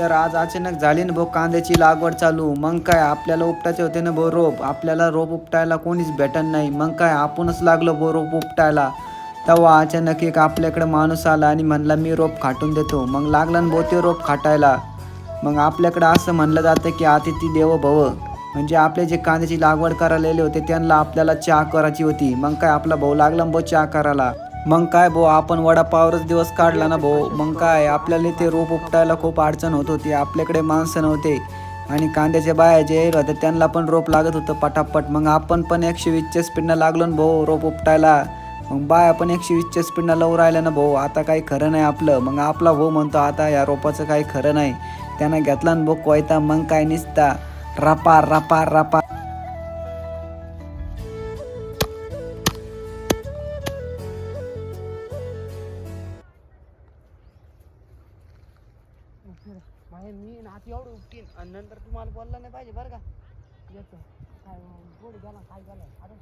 तर आज अचानक झाली ना भाऊ कांद्याची लागवड चालू. मग काय आपल्याला उपटायचे होते ना भाऊ रोप. आपल्याला रोप उपटायला कोणीच भेटत नाही. मग काय आपणच लागलो भाऊ रोप उपटायला. तेव्हा अचानक एक आपल्याकडे माणूस आला आणि म्हणला मी रोप खाटून देतो. मग लागला ना भाऊ ते रोप खाटायला. मग आपल्याकडं असं म्हणलं जातं की अतिथी देवो भव. म्हणजे आपले जे कांद्याची लागवड करायला होते त्यांना आपल्याला चहा करायची होती. मग काय आपला भाऊ लागला भाऊ चहा करायला. मग काय भाऊ आपण वडापावरच दिवस काढला ना भाऊ? मग काय आपल्याला ते रोप उपटायला खूप अडचण होत होती आपल्याकडे माणसं नव्हते. आणि कांद्याच्या बाया जे होते त्यांना पण रोप लागत होतं पटापट. मग आपण पण एकशे वीसच्या स्पीडनं लागलो ना भाऊ रोप उपटायला. मग बाया पण एकशे वीसच्या स्पीडनं लव राहिल्या ना भाऊ. आता काही खरं नाही आपलं. मग आपला भाऊ म्हणतो आता या रोपाचं काही खरं नाही. त्यानं घेतला ना भाऊ कोयता मग काय निसता. रपा रपा रपा. माझ्या मी नाती एवढं उपटीन. आणि नंतर तुम्हाला बोलला नाही पाहिजे बरं का? याचं काय गोड गेला काय झालं अरे